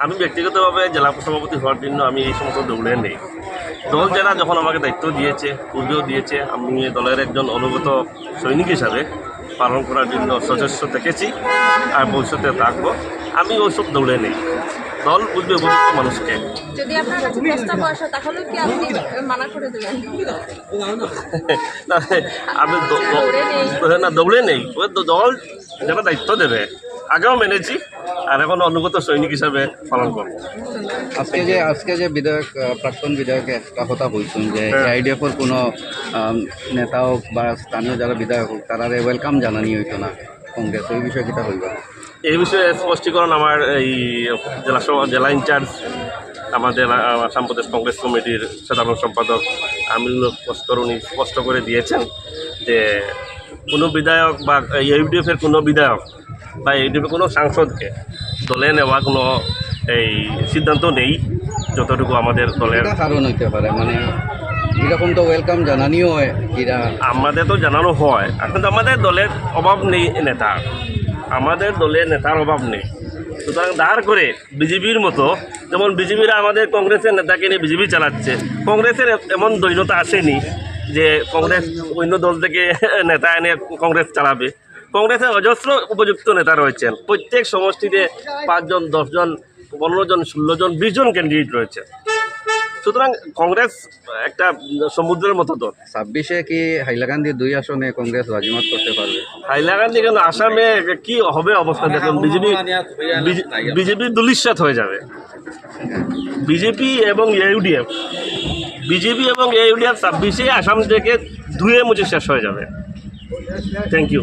আমি ব্যক্তিগতভাবে জেলা সভাপতি হওয়ার জন্য আমি এই সমস্ত দৌড়ে নেই। দল যারা যখন আমাকে দায়িত্ব দিয়েছে পূর্বেও দিয়েছে আমি দলের একজন অনুগত সৈনিক হিসাবে পালন করার জন্য সচেষ্ট থেকেছি আর ভবিষ্যতে থাকব। আমি ওইসব দৌড়ে নেই। দল বুঝবে উপযুক্ত মানুষকে। মানা না, দৌড়ে নেই। ওই দল যারা দায়িত্ব দেবে আগেও মেনেছি। আর এখন অনুগত সৈনিক হিসাবে পালন করব আজকে যে আজকে যে বিধায়ক প্রাক্তন বিধায়ক একটা কথা বলছেন যে হ্যাঁ। আইডিএফের কোনো নেতা হোক বা স্থানীয় যারা বিধায়ক হোক তারা ওয়েলকাম জানানি হইতো না। কংগ্রেস ওই বিষয়ে কিটা হইবা? এই বিষয়ে স্পষ্টীকরণ আমার এই জেলা জেলা ইনচার্জ আমাদের আসাম প্রদেশ কংগ্রেস কমিটির সাধারণ সম্পাদক উনি স্পষ্ট করে দিয়েছেন যে কোনো বিধায়ক বা ইউডিএফের কোনো বিধায়ক বা ইউডিএফের কোনো সাংসদকে দলে নেওয়া কোনো এই সিদ্ধান্ত নেই যতটুকু আমাদের দলের কারণ হইতে পারে মানে এরকম তো ওয়েলকাম জানানিও হয় আমাদের তো জানানো হয় কিন্তু আমাদের দলের অভাব নেই নেতা। আমাদের দলে নেতার অভাব নেই। সুতরাং দাঁড় করে বিজেপির মতো যেমন বিজেপিরা আমাদের কংগ্রেসের নেতাকে নিয়ে বিজেপি চালাচ্ছে কংগ্রেসের এমন দৈন্যতা আসেনি। যে কংগ্রেস অন্য দল থেকে নেতা এনে কংগ্রেস চালাবে। কংগ্রেসের অজস্র উপযুক্ত নেতা রয়েছেন। প্রত্যেক সমষ্টিতে পাঁচজন দশজন পনেরো জন ষোলো জন বিশ জন ক্যান্ডিডেট রয়েছে। সুতরাং কংগ্রেস একটা সমুদ্রের মতো দল। ছাব্বিশে কি হাইলাকান্দি দুই আসনে কংগ্রেস বাজিমাত করতে পারবে? হাইলাকান্দি কেন আসামে কি হবে অবস্থা দেখুন বিজেপি বিজেপি দুলিশ্বাত হয়ে যাবে। বিজেপি এবং ইউডিএফ বিজেপি এবং এ ইউনিয়ন ছাব্বিশে আসাম থেকে ধুয়ে মুছে শেষ হয়ে যাবে থ্যাংক ইউ?